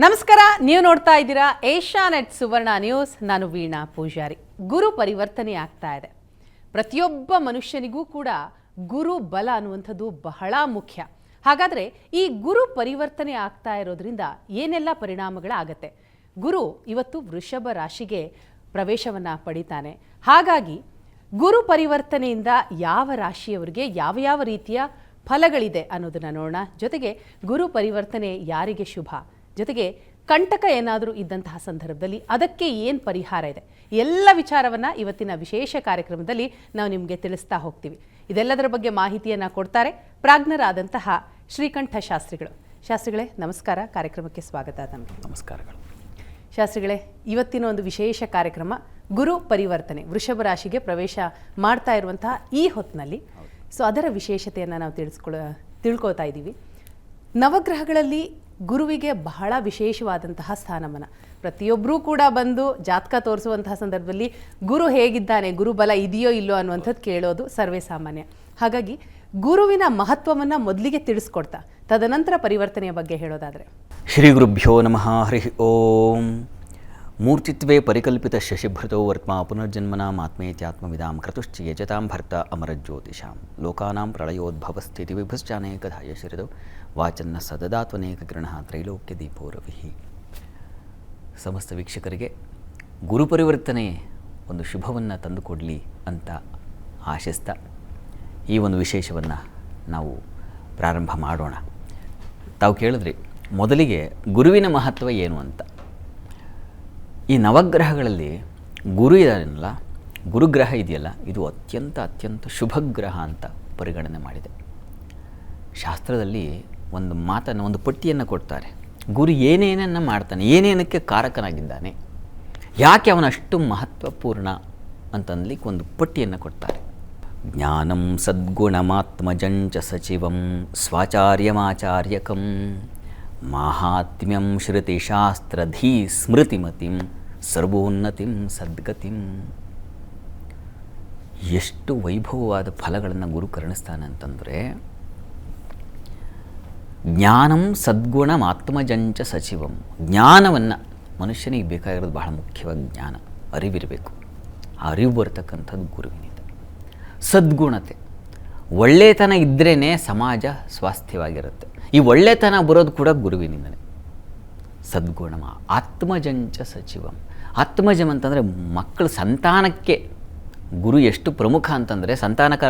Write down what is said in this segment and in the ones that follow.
ನಮಸ್ಕಾರ, ನೀವು ನೋಡ್ತಾ ಇದ್ದೀರಾ ಏಷ್ಯಾ ನೆಟ್ ಸುವರ್ಣ ನ್ಯೂಸ್. ನಾನು ವೀಣಾ ಪೂಜಾರಿ. ಗುರು ಪರಿವರ್ತನೆ ಆಗ್ತಾ ಇದೆ. ಪ್ರತಿಯೊಬ್ಬ ಮನುಷ್ಯನಿಗೂ ಕೂಡ ಗುರು ಬಲ ಅನ್ನುವಂಥದ್ದು ಬಹಳ ಮುಖ್ಯ. ಹಾಗಾದರೆ ಈ ಗುರು ಪರಿವರ್ತನೆ ಆಗ್ತಾ ಇರೋದ್ರಿಂದ ಏನೆಲ್ಲ ಪರಿಣಾಮಗಳಾಗತ್ತೆ? ಗುರು ಇವತ್ತು ವೃಷಭ ರಾಶಿಗೆ ಪ್ರವೇಶವನ್ನ ಪಡಿತಾನೆ. ಹಾಗಾಗಿ ಗುರು ಪರಿವರ್ತನೆಯಿಂದ ಯಾವ ರಾಶಿಯವರಿಗೆ ಯಾವ ಯಾವ ರೀತಿಯ ಫಲಗಳಿದೆ ಅನ್ನೋದನ್ನ ನೋಡೋಣ. ಜೊತೆಗೆ ಗುರು ಪರಿವರ್ತನೆ ಯಾರಿಗೆ ಶುಭ? ಜೊತೆಗೆ ಕಂಟಕ ಏನಾದರೂ ಇದ್ದಂತಹ ಸಂದರ್ಭದಲ್ಲಿ ಅದಕ್ಕೆ ಏನು ಪರಿಹಾರ ಇದೆ? ಎಲ್ಲ ವಿಚಾರವನ್ನ ಇವತ್ತಿನ ವಿಶೇಷ ಕಾರ್ಯಕ್ರಮದಲ್ಲಿ ನಾವು ನಿಮಗೆ ತಿಳಿಸ್ತಾ ಹೋಗ್ತೀವಿ. ಇದೆಲ್ಲದರ ಬಗ್ಗೆ ಮಾಹಿತಿಯನ್ನ ಕೊಡ್ತಾರೆ ಪ್ರಾಜ್ಞರಾದಂತಹ ಶ್ರೀಕಂಠ ಶಾಸ್ತ್ರಿಗಳು. ಶಾಸ್ತ್ರಿಗಳೇ ನಮಸ್ಕಾರ. ಕಾರ್ಯಕ್ರಮಕ್ಕೆ ಸ್ವಾಗತ ತಮಗೆ. ನಮಸ್ಕಾರಗಳು. ಶಾಸ್ತ್ರಿಗಳೇ ಇವತ್ತಿನ ಒಂದು ವಿಶೇಷ ಕಾರ್ಯಕ್ರಮ ಗುರು ಪರಿವರ್ತನೆ ವೃಷಭ ರಾಶಿಗೆ ಪ್ರವೇಶ ಮಾಡ್ತಾ ಇರುವಂತಹ ಈ ಹೊತ್ತಿನಲ್ಲಿ. ಸೊ ಅದರ ವಿಶೇಷತೆಯನ್ನು ನಾವು ತಿಳಿಸ್ಕೊಳ ತಿಳ್ಕೊಳ್ತಾ ಇದ್ದೀವಿ. ನವಗ್ರಹಗಳಲ್ಲಿ ಗುರುವಿಗೆ ಬಹಳ ವಿಶೇಷವಾದಂತಹ ಸ್ಥಾನಮಾನ. ಪ್ರತಿಯೊಬ್ಬರೂ ಕೂಡ ಬಂದು ಜಾತಕ ತೋರಿಸುವಂತಹ ಸಂದರ್ಭದಲ್ಲಿ ಗುರು ಹೇಗಿದ್ದಾನೆ ಗುರುಬಲ ಇದೆಯೋ ಇಲ್ಲೋ ಅನ್ನುವಂಥದ್ದು ಕೇಳೋದು ಸರ್ವೇ ಸಾಮಾನ್ಯ. ಹಾಗಾಗಿ ಗುರುವಿನ ಮಹತ್ವವನ್ನು ಮೊದಲಿಗೆ ತಿಳಿಸ್ಕೊಡ್ತಾ, ತದನಂತರ ಪರಿವರ್ತನೆಯ ಬಗ್ಗೆ ಹೇಳೋದಾದರೆ. ಶ್ರೀ ಗುರುಭ್ಯೋ ನಮಃ ಹರಿ ಓಂ. ಮೂರ್ತಿತ್ವೇ ಪರಿಕಲ್ಪಿತ ಶಶಿಭೃತೋ ವರ್ತ್ಮ ಪುನರ್ಜನ್ಮನಾಂ ಆತ್ಮೇತ್ಯಾತ್ಮವಿದಾಂ ಕ್ರತುಶ್ಚ ಯಜತಾಂ ಭರ್ತ ಅಮರಜ್ಯೋತಿಷಾಂ. ಲೋಕಾನಾಂ ಪ್ರಳಯೋದ್ಭವಸ್ಥಿತಿ ವಿಭುಶ್ಚಾನೇಕಧಾಯ ಶಿರದೌ. ವಾಚನ್ನ ಸದದಾತ್ವನೇಕ ಗ್ರಹಣ ತ್ರೈಲೋಕ್ಯ ದೀಪೋ ರವಿಹಿ ಸಮಸ್ತ ವೀಕ್ಷಕರಿಗೆ ಗುರು ಪರಿವರ್ತನೆ ಒಂದು ಶುಭವನ್ನು ತಂದುಕೊಡಲಿ ಅಂತ ಆಶಿಸ್ತ. ಈ ಒಂದು ವಿಶೇಷವನ್ನು ನಾವು ಪ್ರಾರಂಭ ಮಾಡೋಣ. ತಾವು ಕೇಳಿದ್ರಿ, ಮೊದಲಿಗೆ ಗುರುವಿನ ಮಹತ್ವ ಏನು ಅಂತ? ಈ ನವಗ್ರಹಗಳಲ್ಲಿ ಗುರು ಇದಾನಲ್ಲ ಗುರುಗ್ರಹ ಇದೆಯಲ್ಲ? ಇದು ಅತ್ಯಂತ ಅತ್ಯಂತ ಶುಭಗ್ರಹ ಅಂತ ಪರಿಗಣನೆ ಮಾಡಿದೆ. ಶಾಸ್ತ್ರದಲ್ಲಿ ಒಂದು ಮಾತನ್ನು, ಒಂದು ಪಟ್ಟಿಯನ್ನು ಕೊಡ್ತಾರೆ. ಗುರು ಏನೇನನ್ನು ಮಾಡ್ತಾನೆ, ಏನೇನಕ್ಕೆ ಕಾರಕನಾಗಿದ್ದಾನೆ, ಯಾಕೆ ಅವನಷ್ಟು ಮಹತ್ವಪೂರ್ಣ ಅಂತನ್ಲಿಕ್ಕೆ ಒಂದು ಪಟ್ಟಿಯನ್ನು ಕೊಡ್ತಾರೆ. ಜ್ಞಾನಂ ಸದ್ಗುಣಮಾತ್ಮಜಂಚ ಸಚಿವಂ ಸ್ವಾಚಾರ್ಯಮಾಚಾರ್ಯಕಂ, ಮಾಹಾತ್ಮ್ಯಂ ಶ್ರುತಿಶಾಸ್ತ್ರಧೀ ಸ್ಮೃತಿಮತಿಂ. ಸರ್ವೋನ್ನತಿಂ ಸದ್ಗತಿಂ. ಎಷ್ಟು ವೈಭವವಾದ ಫಲಗಳನ್ನು ಗುರು ಕರುಣಿಸ್ತಾನೆ ಅಂತಂದರೆ, ಜ್ಞಾನಂ ಸದ್ಗುಣ ಆತ್ಮಜಂಚ ಸಚಿವಂ. ಜ್ಞಾನವನ್ನು ಮನುಷ್ಯನಿಗೆ ಬೇಕಾಗಿರೋದು ಬಹಳ ಮುಖ್ಯವಾದ ಜ್ಞಾನ, ಅರಿವಿರಬೇಕು. ಆ ಅರಿವು ಬರ್ತಕ್ಕಂಥದ್ದು ಗುರುವಿನಿಂದ. ಸದ್ಗುಣತೆ. ಒಳ್ಳೆತನ ಇದ್ರೇ ಸಮಾಜ ಸ್ವಾಸ್ಥ್ಯವಾಗಿರುತ್ತೆ. ಈ ಒಳ್ಳೆತನ ಬರೋದು ಕೂಡ ಗುರುವಿನಿಂದನೇ. ಸದ್ಗುಣಮ, ಆತ್ಮಜಂಚ ಸಚಿವಂ. ಆತ್ಮಜಂ ಅಂತಂದರೆ ಮಕ್ಕಳ ಸಂತಾನಕ್ಕೆ ಗುರು ಎಷ್ಟು ಪ್ರಮುಖ ಅಂತಂದರೆ ಸಂತಾನಕ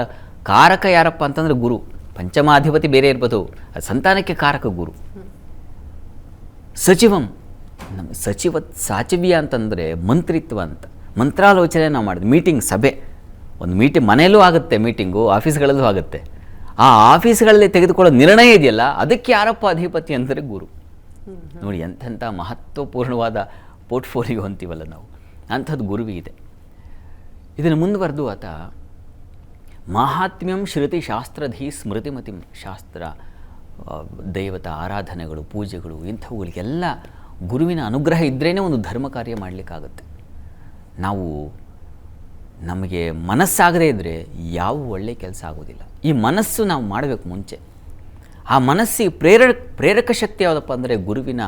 ಕಾರಕ ಯಾರಪ್ಪ ಅಂತಂದರೆ ಗುರು. ಪಂಚಮಾಧಿಪತಿ ಬೇರೆ ಇರ್ಬೋದು ಸಂತಾನಕ್ಕೆ ಕಾರಕ ಗುರು. ಸಚಿವಂ, ನಮ್ಮ ಸಚಿವ ಸಾಚಿವ್ಯ ಅಂತಂದರೆ ಮಂತ್ರಿತ್ವ ಅಂತ. ಮಂತ್ರಾಲೋಚನೆ ನಾವು ಮಾಡಿದ್ವಿ ಮೀಟಿಂಗ್ ಸಭೆ. ಒಂದು ಮೀಟಿಂಗ್ ಮನೆಯಲ್ಲೂ ಆಗುತ್ತೆ ಮೀಟಿಂಗು ಆಫೀಸ್ಗಳಲ್ಲೂ ಆಗುತ್ತೆ. ಆ ಆಫೀಸ್ಗಳಲ್ಲಿ ತೆಗೆದುಕೊಳ್ಳೋ ನಿರ್ಣಯ ಇದೆಯಲ್ಲ, ಅದಕ್ಕೆ ಯಾರಪ್ಪ ಅಧಿಪತಿ ಅಂದರೆ ಗುರು. ನೋಡಿ ಎಂಥೆಂಥ ಮಹತ್ವಪೂರ್ಣವಾದ ಪೋರ್ಟ್ಫೋಲಿಯೋ ಅಂತೀವಲ್ಲ ನಾವು. ಅಂಥದ್ದು ಗುರುವಿಗಿದೆ ಇದನ್ನು ಮುಂದುವರೆದು ಆತ, ಮಾಹಾತ್ಮ್ಯಂ ಶ್ರುತಿ ಶಾಸ್ತ್ರಧಿ ಸ್ಮೃತಿಮತಿಂ ಶಾಸ್ತ್ರ ದೈವತ ಆರಾಧನೆಗಳು, ಪೂಜೆಗಳು, ಇಂಥವುಗಳಿಗೆಲ್ಲ ಗುರುವಿನ ಅನುಗ್ರಹ ಇದ್ರೇ ಒಂದು ಧರ್ಮ ಕಾರ್ಯ ಮಾಡಲಿಕ್ಕಾಗುತ್ತೆ. ನಾವು ನಮಗೆ ಮನಸ್ಸಾಗದೇ ಇದ್ದರೆ ಯಾವ ಒಳ್ಳೆಯ ಕೆಲಸ ಆಗೋದಿಲ್ಲ. ಈ ಮನಸ್ಸು ನಾವು ಮಾಡಬೇಕು ಮುಂಚೆ. ಆ ಮನಸ್ಸಿಗೆ ಪ್ರೇರ, ಪ್ರೇರಕ ಶಕ್ತಿ ಯಾವುದಪ್ಪ ಅಂದರೆ ಗುರುವಿನ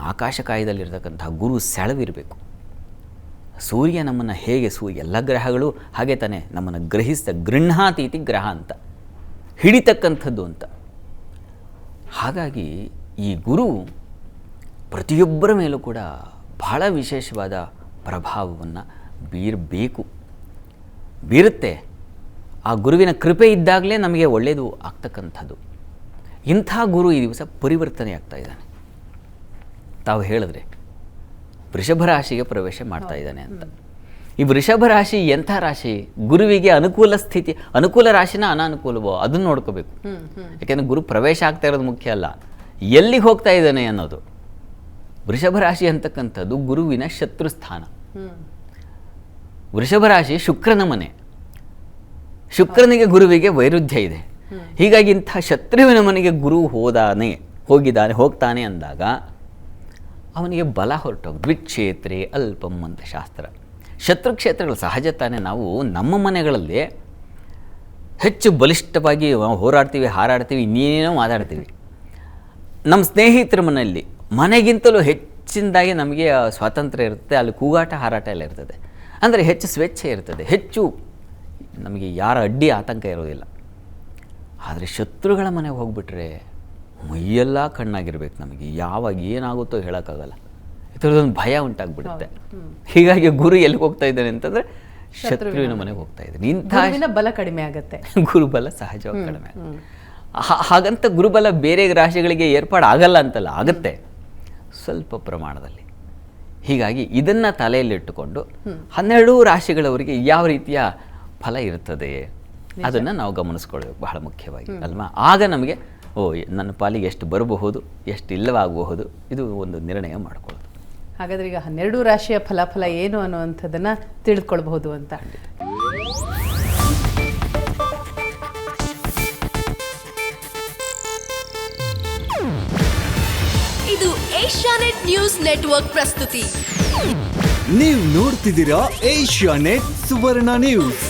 ಆಕಾಶಕಾಯದಲ್ಲಿರ್ತಕ್ಕಂಥ ಗುರು ಸೆಳವಿರಬೇಕು ಸೂರ್ಯ ನಮ್ಮನ್ನು ಹೇಗೆ ಸೂ, ಎಲ್ಲ ಗ್ರಹಗಳು ಹಾಗೆ ತಾನೇ ನಮ್ಮನ್ನು ಗ್ರಹಿಸ್ತ ಗೃಹಾತೀತಿ ಗ್ರಹ ಅಂತ, ಹಿಡಿತಕ್ಕಂಥದ್ದು ಅಂತ. ಹಾಗಾಗಿ ಈ ಗುರು ಪ್ರತಿಯೊಬ್ಬರ ಮೇಲೂ ಕೂಡ ಬಹಳ ವಿಶೇಷವಾದ ಪ್ರಭಾವವನ್ನು ಬೀರಬೇಕು. ಬೀರುತ್ತೆ. ಆ ಗುರುವಿನ ಕೃಪೆ ಇದ್ದಾಗಲೇ ನಮಗೆ ಒಳ್ಳೆಯದು ಆಗ್ತಕ್ಕಂಥದ್ದು. ಇಂಥ ಗುರು ಈ ದಿವಸ ಪರಿವರ್ತನೆ ಆಗ್ತಾ ಇದ್ದಾನೆ. ತಾವು ಹೇಳಿದ್ರೆ ವೃಷಭ ರಾಶಿಗೆ ಪ್ರವೇಶ ಮಾಡ್ತಾ ಇದ್ದಾನೆ ಅಂತ. ಈ ವೃಷಭ ರಾಶಿ ಎಂಥ ರಾಶಿ? ಗುರುವಿಗೆ ಅನುಕೂಲ ಸ್ಥಿತಿ ಅನುಕೂಲ ರಾಶಿನ ಅನಾನುಕೂಲವೋ ಅದನ್ನು ನೋಡ್ಕೋಬೇಕು. ಯಾಕೆಂದರೆ ಗುರು ಪ್ರವೇಶ ಆಗ್ತಾ ಇರೋದು ಮುಖ್ಯ ಅಲ್ಲ. ಎಲ್ಲಿಗೆ ಹೋಗ್ತಾ ಇದ್ದಾನೆ ಅನ್ನೋದು. ವೃಷಭ ರಾಶಿ ಅಂತಕ್ಕಂಥದ್ದು ಗುರುವಿನ ಶತ್ರು ಸ್ಥಾನ. ವೃಷಭ ರಾಶಿ ಶುಕ್ರನ ಮನೆ. ಶುಕ್ರನಿಗೆ ಗುರುವಿಗೆ ವೈರುಧ್ಯ ಇದೆ. ಹೀಗಾಗಿ ಇಂಥ ಶತ್ರುವಿನ ಮನೆಗೆ ಗುರು ಹೋದಾನೆ, ಹೋಗಿದ್ದಾನೆ, ಹೋಗ್ತಾನೆ ಅಂದಾಗ ಅವನಿಗೆ ಬಲ ಹೊರಟೋಗಿ, ದ್ವಿಕ್ಷೇತ್ರೆ ಅಲ್ಪಂ ಅಂತ ಶಾಸ್ತ್ರ. ಶತ್ರು ಕ್ಷೇತ್ರಗಳು ಸಹಜ ತಾನೇ, ನಾವು ನಮ್ಮ ಮನೆಗಳಲ್ಲಿ ಹೆಚ್ಚು ಬಲಿಷ್ಠವಾಗಿ ಹೋರಾಡ್ತೀವಿ, ಹಾರಾಡ್ತೀವಿ, ಇನ್ನೇನೇನೋ ಮಾತಾಡ್ತೀವಿ. ನಮ್ಮ ಸ್ನೇಹಿತರ ಮನೆಯಲ್ಲಿ, ಮನೆಗಿಂತಲೂ ಹೆಚ್ಚಿನದಾಗಿ ನಮಗೆ ಸ್ವಾತಂತ್ರ್ಯ ಇರುತ್ತೆ, ಅಲ್ಲಿ ಕೂಗಾಟ, ಹಾರಾಟ ಎಲ್ಲ ಇರ್ತದೆ. ಅಂದರೆ ಹೆಚ್ಚು ಸ್ವೇಚ್ಛೆ ಇರ್ತದೆ, ಹೆಚ್ಚು ನಮಗೆ ಯಾರ ಅಡ್ಡಿ, ಆತಂಕ ಇರೋದಿಲ್ಲ. ಆದರೆ ಶತ್ರುಗಳ ಮನೆಗೆ ಹೋಗ್ಬಿಟ್ರೆ ಮೈಯೆಲ್ಲ ಕಣ್ಣಾಗಿರ್ಬೇಕು ನಮಗೆ. ಯಾವಾಗ ಏನಾಗುತ್ತೋ ಹೇಳೋಕ್ಕಾಗಲ್ಲ. ಈ ಥರದೊಂದು ಭಯ ಉಂಟಾಗ್ಬಿಡುತ್ತೆ. ಹೀಗಾಗಿ ಗುರು ಎಲ್ಲಿಗೆ ಹೋಗ್ತಾ ಇದ್ದಾನೆ ಅಂತಂದರೆ ಶತ್ರುವಿನ ಮನೆಗೆ. ಹೋಗ್ತಾ ಇದ್ದಾನೆ. ಇಂಥ ಗುರುವಿನ ಬಲ ಕಡಿಮೆ ಆಗುತ್ತೆ. ಗುರುಬಲ ಸಹಜವಾಗಿ ಕಡಿಮೆ ಆಗುತ್ತೆ. ಹಾಗಂತ ಗುರುಬಲ ಬೇರೆ ರಾಶಿಗಳಿಗೆ ಏರ್ಪಾಡು ಆಗಲ್ಲ ಅಂತಲ್ಲ ಆಗುತ್ತೆ. ಸ್ವಲ್ಪ ಪ್ರಮಾಣದಲ್ಲಿ. ಹೀಗಾಗಿ ಇದನ್ನು ತಲೆಯಲ್ಲಿಟ್ಟುಕೊಂಡು ಹನ್ನೆರಡೂ ರಾಶಿಗಳವರಿಗೆ ಯಾವ ರೀತಿಯ ಫಲ ಇರ್ತದೆ? ಅದನ್ನು ನಾವು ಗಮನಿಸ್ಕೊಳ್ಬೇಕು ಬಹಳ ಮುಖ್ಯವಾಗಿ ಅಲ್ವಾ? ಆಗ ನಮಗೆ ಓ ನನ್ನ ಪಾಲಿಗೆ ಎಷ್ಟು ಬರಬಹುದು ಎಷ್ಟು ಇಲ್ಲವಾಗಬಹುದು ಇದು ಒಂದು ನಿರ್ಣಯ ಮಾಡ್ಕೊಳ್ಳೋದು. ಹಾಗಾದ್ರೆ ಈಗ ಹನ್ನೆರಡು ರಾಶಿಯ ಫಲಾಫಲ ಏನು ಅನ್ನುವಂಥದ್ದನ್ನು ತಿಳಿದುಕೊಳ್ಬಹುದು ಅಂತ. ಇದು ಏಷ್ಯಾನೆಟ್ ನ್ಯೂಸ್ ನೆಟ್ವರ್ಕ್ ಪ್ರಸ್ತುತಿ. ನೀವು ನೋಡ್ತಿದ್ದೀರಾ ಏಷ್ಯಾ ನೆಟ್ ಸುವರ್ಣ ನ್ಯೂಸ್.